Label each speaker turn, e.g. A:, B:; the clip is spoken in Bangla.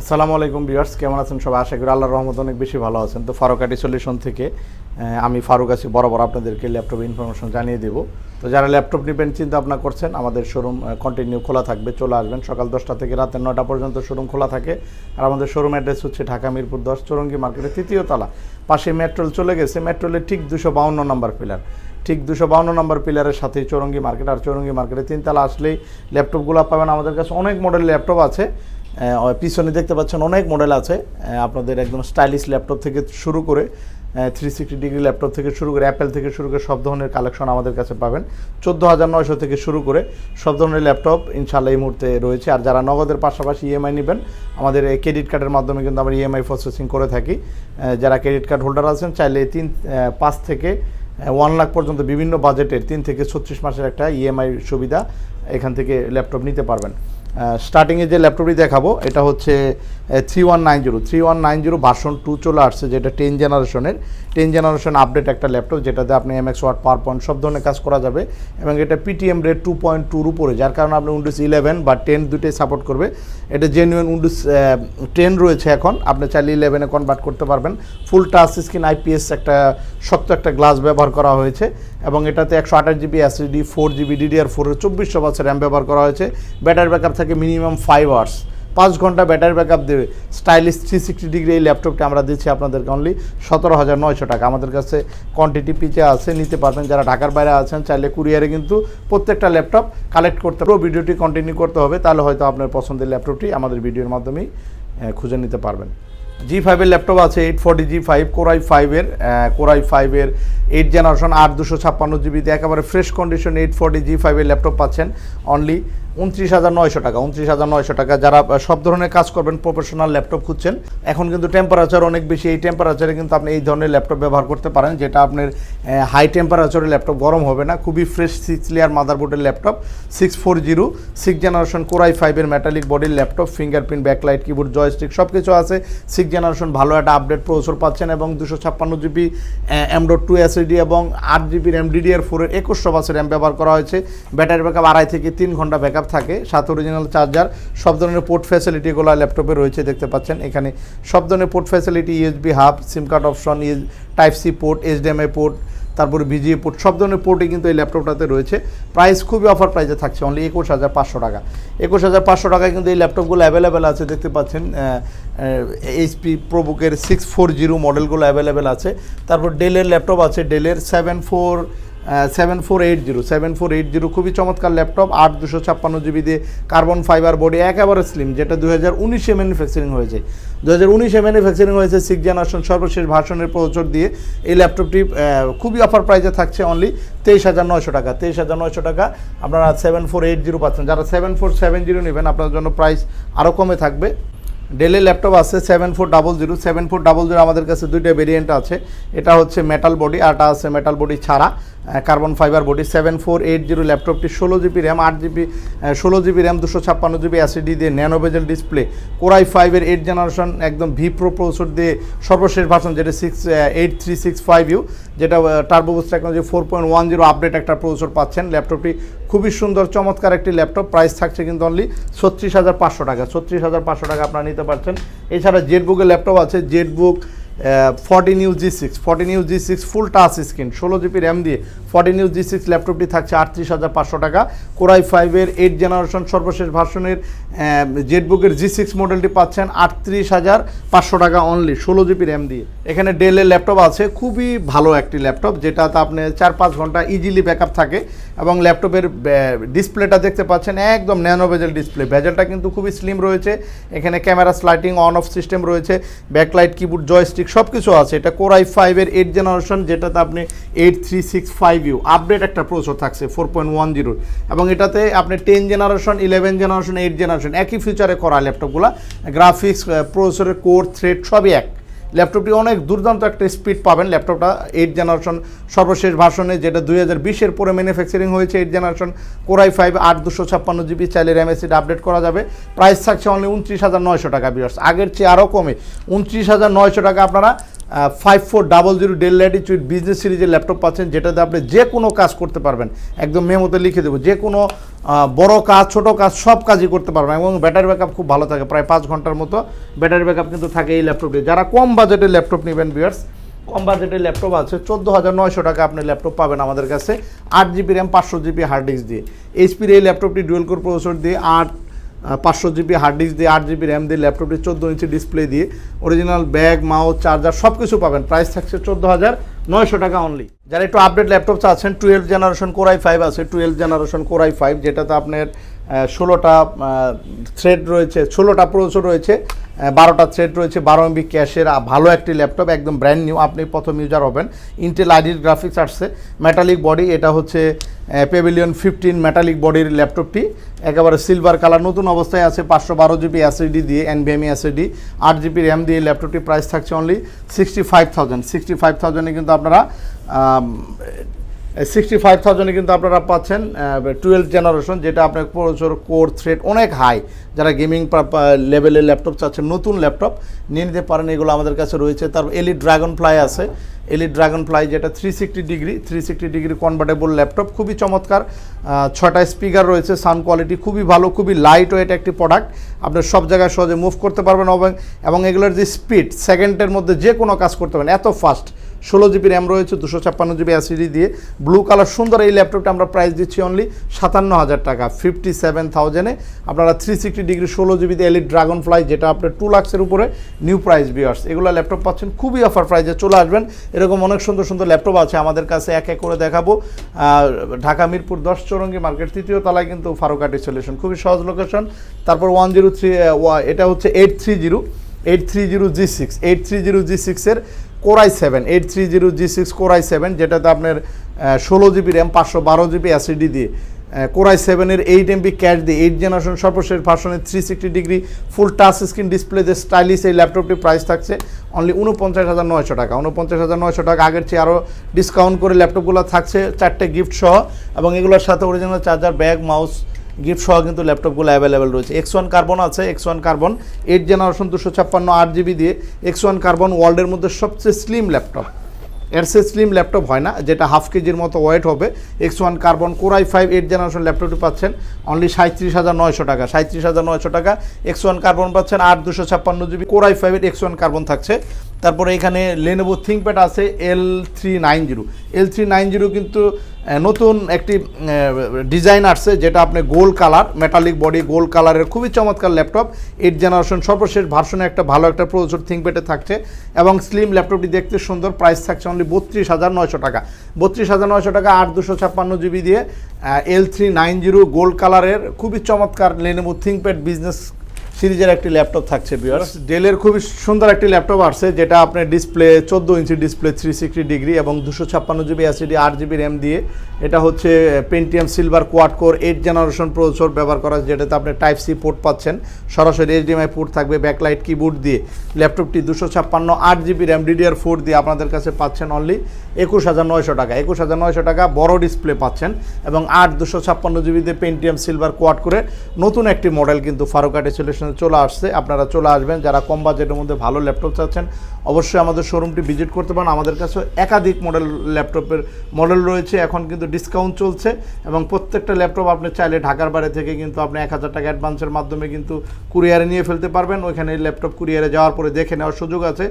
A: আসসালামু আলাইকুম ভিউয়ার্স, কেমন আছেন সবাই? আশা করি আল্লাহর রহমত অনেক বেশি ভালো আছেন। তো ফারুকাটি সলিউশন থেকে আমি ফারুক আছি বরাবর আপনাদেরকে ল্যাপটপ ইনফরমেশন জানিয়ে দেব। তো যারা ল্যাপটপ নেবেন চিন্তা ভাবনা করছেন, আমাদের শোরুম কন্টিনিউ খোলা থাকবে, চলে আসবেন সকাল দশটা থেকে রাতে নটা পর্যন্ত শোরুম খোলা থাকে। আর আমাদের শোরুম অ্যাড্রেস হচ্ছে ঢাকা মিরপুর দশ, চৌরঙ্গি মার্কেটের তৃতীয় তলা। পাশে মেট্রোল চলে গেছে মেট্রোলের ঠিক দুশো বাউন্ন নম্বর পিলার ঠিক দুশো বাউন্ন নম্বর পিলারের সাথেই চৌরঙ্গি মার্কেট, আর চৌরঙ্গি মার্কেটে তিনতলা আসলেই ল্যাপটপগুলো পাবেন। আমাদের কাছে অনেক মডেল ল্যাপটপ আছে। পিছনে দেখতে পাচ্ছেন অনেক মডেল আছে। আপনাদের একদম স্টাইলিশ ল্যাপটপ থেকে শুরু করে থ্রি সিক্সটি ডিগ্রি ল্যাপটপ থেকে শুরু করে অ্যাপেল থেকে শুরু করে সব ধরনের কালেকশন আমাদের কাছে পাবেন। চোদ্দ হাজার নয়শো থেকে শুরু করে সব ধরনের ল্যাপটপ ইনশাল্লাহ এই মুহূর্তে রয়েছে। আর যারা নগদের পাশাপাশি ইএমআই নেবেন, আমাদের এই ক্রেডিট কার্ডের মাধ্যমে কিন্তু আমরা ইএমআই প্রসেসিং করে থাকি। যারা ক্রেডিট কার্ড হোল্ডার আছেন, চাইলে তিন পাঁচ থেকে ওয়ান লাখ পর্যন্ত বিভিন্ন বাজেটের তিন থেকে ছত্রিশ মাসের একটা ইএমআই সুবিধা এখান থেকে ল্যাপটপ নিতে পারবেন। স্টার্টিংয়ে যে ল্যাপটপটি দেখাবো, এটা হচ্ছে three one nine zero three one nine zero version two চলে আসছে, যেটা টেন জেনারেশনের টেন জেনারেশন আপডেট একটা ল্যাপটপ যেটাতে আপনি M X word power point সব ধরনের কাজ করা যাবে এবং এটা পিটিএম রেট টু পয়েন্ট টুর উপরে। যার কারণে আপনি উইন্ডোজ ইলেভেন বা টেন দুটোই সাপোর্ট করবে। এটা জেনুইন উইন্ডোজ টেন রয়েছে এখন। আপনি চাইলে ইলেভেনে কনভার্ট করতে পারবেন। ফুল টাচ স্ক্রিন আইপিএস একটা শক্ত একটা গ্লাস ব্যবহার করা হয়েছে। এবং এটাতে একশো আঠাশ GB SSD four GB DDR ফোরের চব্বিশশো বছর র্যাম ব্যবহার করা হয়েছে। ব্যাটারি ব্যাকআপ থাকে মিনিমাম ফাইভ আওয়ার্স পাঁচ ঘণ্টা ব্যাটারি ব্যাকআপ দেবে স্টাইলিশ থ্রি সিক্সটি ডিগ্রি এই ল্যাপটপটা আমরা দিচ্ছি আপনাদেরকে অনলি সতেরো হাজার নয়শো টাকা। আমাদের কাছে কোয়ান্টিটি পিচে আছে, নিতে পারবেন। যারা ঢাকার বাইরে আছেন, চাইলে কুরিয়ারে কিন্তু প্রত্যেকটা ল্যাপটপ কালেক্ট করতে পুরো ভিডিওটি কন্টিনিউ করতে হবে। তাহলে হয়তো আপনার পছন্দের ল্যাপটপটি আমাদের ভিডিওর মাধ্যমেই খুঁজে নিতে পারবেন। জি ফাইভের ল্যাপটপ আছে eight forty G five core i ফাইভের কোরাই ফাইভের এইট জেনারেশন আট দুশো ছাপ্পান্ন জিবিতে একেবারে fresh condition eight forty G ফাইভের ল্যাপটপ পাচ্ছেন অনলি উনত্রিশ হাজার নয়শো টাকা, উনত্রিশ হাজার নয়শো টাকা যারা সব ধরনের কাজ করবেন প্রফেশনাল ল্যাপটপ খুঁজছেন। এখন কিন্তু টেম্পারেচার অনেক বেশি, এই টেম্পারেচারে কিন্তু আপনি এই ধরনের ল্যাপটপ ব্যবহার করতে পারেন, যেটা আপনার হাই টেম্পারেচারের ল্যাপটপ গরম হবে না, খুবই fresh six layer মাদারবোর্ডের laptop six four zero six generation core i ফাইভের মেটালিক বডির laptop fingerprint backlight keyboard joystick সব কিছু আছে। সিক্স জেনারেশন ভালো একটা আপডেট প্রসেসর পাচ্ছেন এবং দুশো ছাপ্পান্ন জিবি এম টু এসএডি এবং আট জিবি র্যাম ডিডিআর ফোরের একুশশো বাসের র্যাম ব্যবহার করা হয়েছে। ব্যাটারি ব্যাকআপ আড়াই থেকে তিন ঘণ্টা ব্যাকআপ থাকে, সাত অরিজিনাল চার্জার সব ধরনের পোর্ট ফ্যাসিলিটিগুলো ল্যাপটপে রয়েছে, দেখতে পাচ্ছেন। এখানে সব ধরনের port facility USB hub SIM card option type C port HDMI port তারপরে ভিজিএ পোর্ট সব ধরনের পোর্টই কিন্তু এই ল্যাপটপটাতে রয়েছে। প্রাইস খুবই অফার প্রাইসে থাকছে অনলি একুশ হাজার পাঁচশো টাকা। একুশ হাজার পাঁচশো টাকায় কিন্তু এই ল্যাপটপগুলো অ্যাভেলেবেল আছে, দেখতে পাচ্ছেন। এইচপি প্রোবুকের সিক্স ফোর জিরো মডেলগুলো অ্যাভেলেবেল আছে। তারপর ডেলের ল্যাপটপ আছে ডেলের seven four seven four eight zero seven four eight zero খুবই চমৎকার ল্যাপটপ আট দুশো ছাপ্পান্ন জিবি দিয়ে কার্বন ফাইবার বডি একেবারে স্লিম যেটা দু হাজার উনিশে ম্যানুফ্যাকচারিং হয়েছে। দু হাজার উনিশে ম্যানুফ্যাকচারিং হয়েছে সিক্স জেনারেশন সর্বশেষ ভার্সনের প্রচুর দিয়ে। এই ল্যাপটপটি খুবই অফার প্রাইসে থাকছে অনলি তেইশ হাজার নয়শো টাকা। তেইশ হাজার নয়শো টাকা আপনারা সেভেন ফোর এইট জিরো পাচ্ছেন। যারা সেভেন ফোর সেভেন জিরো নেবেন আপনার জন্য প্রাইস আরও কমে থাকবে। ডেলের ল্যাপটপ আছে seven four double zero seven four double zero আমাদের কাছে দুইটা ভেরিয়েন্ট আছে। এটা হচ্ছে মেটাল বডি আরটা আছে মেটাল বডি ছাড়া carbon fibre body seven four eight zero ল্যাপটপটি ষোলো জিবি র্যাম আট জিবি ষোলো জিবি র্যাম দুশো ছাপ্পান্ন জিবি অ্যাসিডি দিয়ে nano bezel display core i ফাইভের এইট জেনারেশন একদম ভি প্রো প্রসেসর দিয়ে সর্বশেষ ভার্সন যেটা six eight three six five U যেটা turbo boost technology four point one zero update একটা প্রসেসর পাচ্ছেন। ল্যাপটপটি খুবই সুন্দর, চমৎকার একটি ল্যাপটপ প্রাইস থাকছে কিন্তু অনলি ছত্রিশ হাজার পাঁচশো টাকা, ছত্রিশ হাজার পাঁচশো টাকা আপনার নিতে পারছেন। এছাড়া জেটবুকের ল্যাপটপ আছে। Jetbook fourteen U G six, fourteen U G six full touch screen, ষোলো জিবি র্যাম দিয়ে। ফর্টিন ইউ জি সিক্স ল্যাপটপটি থাকছে আটত্রিশ হাজার পাঁচশো টাকা। কোরাই ফাইভের এইট জেনারেশন সর্বশেষ ভার্সনের জেটবুকের জি সিক্স মডেলটি পাচ্ছেন আটত্রিশ হাজার পাঁচশো টাকা অনলি ষোলো জিবি র্যাম দিয়ে। এখানে ডেলের ল্যাপটপ আছে, খুবই ভালো একটি ল্যাপটপ, যেটাতে আপনি চার পাঁচ ঘণ্টা ইজিলি ব্যাকআপ থাকে এবং ল্যাপটপের ডিসপ্লেটা দেখতে পাচ্ছেন, একদম ন্যানো বেজেল ডিসপ্লে ভেজেলটা কিন্তু খুবই স্লিম রয়েছে, এখানে camera sliding on off system রয়েছে ব্যাকলাইট কিবোর্ড জয়স্টিক সব কিছু আছে। এটা কোরাই ফাইভের এইট জেনারেশন যেটাতে আপনি eight three six five U update একটা প্রসেসর থাকছে ফোর পয়েন্ট ওয়ান জিরোর এবং এটাতে আপনি ten generation eleven generation eight generation একই ফিউচারে করা ল্যাপটপগুলো গ্রাফিক্স প্রসেসরের কোর থ্রেড সবই এক। ল্যাপটপটি অনেক দুর্দান্ত একটা স্পিড পাবেন। ল্যাপটপটা এইট জেনারেশন সর্বশেষ ভাষণে যেটা দুই হাজার বিশের পরে ম্যানুফ্যাকচারিং হয়েছে এইট জেনারেশন কোরাই ফাইভ আট দুশো ছাপ্পান্ন জিবি চাইলে র্যাম এসিড আপডেট করা যাবে। প্রাইস থাকছে অনলি উনত্রিশ হাজার নয়শো টাকা বিয়ার্স আগের চেয়ে আরও কমে। উনত্রিশ হাজার নয়শো টাকা আপনারা five four double zero Dell Latitude business সিরিজের ল্যাপটপ পাচ্ছেন, যেটাতে আপনি যে কোনো কাজ করতে পারবেন। একদম মেমোতে লিখে দেবো, যে কোনো বড় কাজ, ছোট কাজ, সব কাজই করতে পারবেন এবং ব্যাটারি ব্যাকআপ খুব ভালো থাকে, প্রায় পাঁচ ঘণ্টার মতো ব্যাটারি ব্যাকআপ কিন্তু থাকে এই ল্যাপটপটি যারা কম বাজেটের ল্যাপটপ নেবেন বিয়ার্স কম বাজেটের ল্যাপটপ আছে, চোদ্দ হাজার নয়শো টাকা আপনি ল্যাপটপ পাবেন আমাদের কাছে, আট জিবি র্যাম পাঁচশো জিবি হার্ড ডিস্ক দিয়ে। এইচপির এই ল্যাপটপটি ডুয়েল কোর প্রসেসর দিয়ে আট পাঁচশো জিবি হার্ড ডিস্ক দিয়ে, আট জিবি র্যাম দিয়ে ল্যাপটপটি চোদ্দ ইঞ্চি ডিসপ্লে দিয়ে অরিজিনাল ব্যাগ মাউস চার্জার সব কিছু পাবেন। প্রাইস থাকছে চোদ্দ হাজার নয়শো টাকা অনলি যারা একটু আপডেট ল্যাপটপ চাচ্ছেন twelve generation core i five আছে twelve generation core i five যেটাতে আপনার ষোলোটা থ্রেড রয়েছে, ষোলোটা প্রসেসর রয়েছে। বারোটা থ্রেড রয়েছে, বারো এমবি ক্যাশের ভালো একটি ল্যাপটপ একদম ব্র্যান্ড নিউ আপনি প্রথম ইউজার হবেন। ইন্টেল আইডির গ্রাফিক্স আসছে মেটালিক বডি এটা হচ্ছে পেভিলিয়ন ফিফটিন মেটালিক বডির ল্যাপটপটি একেবারে সিলভার কালার নতুন অবস্থায় আছে পাঁচশো বারো জিবি এসএসডি দিয়ে এনভিএমই এসএসডি আট জিবি র্যাম দিয়ে ল্যাপটপটি প্রাইস থাকছে only sixty five thousand sixty five থাউজেন্ডে কিন্তু আপনারা সিক্সটি ফাইভ থাউজেন্ডে কিন্তু আপনারা পাচ্ছেন টুয়েলভ জেনারেশন যেটা আপনার প্রচুর কোর থ্রেড অনেক হাই যারা গেমিং লেভেলের ল্যাপটপ চাচ্ছেন, নতুন ল্যাপটপ নিয়ে নিতে পারেন, এগুলো আমাদের কাছে রয়েছে। তার এলি ড্রাগন ফ্লাই আছে। এলি ড্রাগন ফ্লাই যেটা three sixty degree three sixty degree convertible laptop খুবই চমৎকার। ছটা স্পিকার রয়েছে সাউন্ড কোয়ালিটি খুবই ভালো, খুবই লাইট ওয়েট একটি প্রোডাক্ট আপনি সব জায়গায় সহজে মুভ করতে পারবেন এবং এগুলোর যে স্পিড সেকেন্ডের মধ্যে যে কোনো কাজ করতে পারেন, এত ফাস্ট ষোলো জিবি র্যাম রয়েছে, দুশো ছাপ্পান্ন জিবি অ্যাসিডি দিয়ে। ব্লু কালার সুন্দর এই ল্যাপটপটা আমরা প্রাইস দিচ্ছি অনলি সাতান্ন হাজার টাকা ফিফটি সেভেন থাউজেন্ডে আপনারা থ্রি সিক্সটি ডিগ্রি ষোলো জিবিতে এলিট ড্রাগন ফ্লাই যেটা আপনার টু লাক্সের উপরে নিউ প্রাইস বিয়ার্স এগুলো ল্যাপটপ পাচ্ছেন, খুবই অফার প্রাইসে চলে আসবেন। এরকম অনেক সুন্দর সুন্দর ল্যাপটপ আছে, আমাদের কাছে এক এক করে দেখাবো। ঢাকা, মিরপুর, দশ চৌরঙ্গি মার্কেট, তৃতীয় তলায় কিন্তু ফারুকাটি সলিউশন খুবই সহজ লোকেশন তারপর ওয়ান জিরো থ্রি এটা হচ্ছে eight three zero eight three zero G six eight three zero G সিক্সের core i seven eight three zero G six core i seven, যেটাতে আপনার ষোলো জিবি র্যাম পাঁচশো বারো জিবি অ্যাসিডি দিয়ে কোরাই সেভেনের এইট এমবি ক্যাশ দিয়ে এইট জেনারেশন সর্বশেষ ভার্সনের three sixty degree full touch screen display যে স্টাইলিশ এই ল্যাপটপটির প্রাইস থাকছে অনলি উনপঞ্চাশ হাজার নয়শো টাকা। উনপঞ্চাশ হাজার নয়শো টাকা আগের চেয়ে আরও ডিসকাউন্ট করে ল্যাপটপগুলো থাকছে চারটে গিফট সহ এবং এগুলোর সাথে original charger bag mouse gift সহ কিন্তু ল্যাপটপগুলো অ্যাভেলেবেল রয়েছে। এক্স ওয়ান কার্বন আছে X one carbon eight generation দুশো ছাপ্পান্ন আট জিবি দিয়ে এক্স ওয়ান কার্বন ওয়ার্ল্ডের মধ্যে সবচেয়ে স্লিম ল্যাপটপ। এর সে স্লিম ল্যাপটপ হয় না, যেটা হাফ কেজির মতো ওয়েট হবে। X one carbon core i five eight generation ল্যাপটপটি পাচ্ছেন অনলি সাঁত্রিশ হাজার নয়শো টাকা। সাঁত্রিশ হাজার নয়শো টাকা এক্স ওয়ান কার্বন পাচ্ছেন আট দুশো ছাপ্পান্ন জিবি কোরাই ফাইভের এক্স ওয়ান কার্বন থাকছে। তারপরে এখানে লেনোভো থিঙ্কপ্যাড আছে L three nine zero L three nine zero কিন্তু নতুন একটি ডিজাইন আসছে, যেটা আপনি gold colour metallic body gold কালারের খুবই চমৎকার ল্যাপটপ এইট জেনারেশন সর্বশেষ ভার্সনে একটা ভালো একটা প্রচুর থিঙ্কপ্যাডে থাকছে এবং স্লিম ল্যাপটপটি দেখতে সুন্দর প্রাইস থাকছে অনলি বত্রিশ হাজার নয়শো টাকা। বত্রিশ হাজার নয়শো টাকা, আট দুশো ছাপ্পান্ন জিবি দিয়ে L three nine zero gold কালারের খুবই চমৎকার লেনেভো থিঙ্কপ্যাড বিজনেস সিরিজের একটি ল্যাপটপ থাকছে বিয়ার্স ডেলের খুবই সুন্দর একটি ল্যাপটপ আসছে, যেটা আপনার ডিসপ্লে চোদ্দ inch display three sixty degree এবং দুশো ছাপ্পান্ন জিবি অ্যাসিডি আট জিবি র্যাম দিয়ে। এটা হচ্ছে Pentium silver quad core eight generation processor ব্যবহার করা যেটাতে আপনি টাইপ সি পোর্ট পাচ্ছেন। সরাসরি এইচডিএমআই পোর্ট থাকবে ব্যাকলাইট কিবোর্ড দিয়ে। ল্যাপটপটি দুশো ছাপ্পান্ন, আট জিবি র্যাম ডিডিআর ফোর দিয়ে আপনাদের কাছে পাচ্ছেন অনলি একুশ হাজার নয়শো টাকা। একুশ হাজার নয়শো টাকা বড় ডিসপ্লে পাচ্ছেন এবং আট দুশো ছাপ্পান্ন জিবিতে পেন্টিয়াম সিলভার কোয়াড করে নতুন একটি মডেল কিন্তু ফারুকাটে সলিউশনে চলে আসছে। আপনারা চলে আসবেন। যারা কম বাজেটের মধ্যে ভালো ল্যাপটপ চাচ্ছেন, অবশ্যই আমাদের শোরুমটি ভিজিট করতে পারেন। আমাদের কাছে একাধিক মডেল ল্যাপটপের মডেল রয়েছে। এখন কিন্তু ডিসকাউন্ট চলছে এবং প্রত্যেকটা ল্যাপটপ আপনি চাইলে ঢাকার বাইরে থেকে কিন্তু আপনি এক হাজার টাকা অ্যাডভান্সের মাধ্যমে কিন্তু কুরিয়ারে নিয়ে ফেলতে পারবেন। ওইখানে ল্যাপটপ কুরিয়ারে যাওয়ার পরে দেখে নেওয়ার সুযোগ আছে।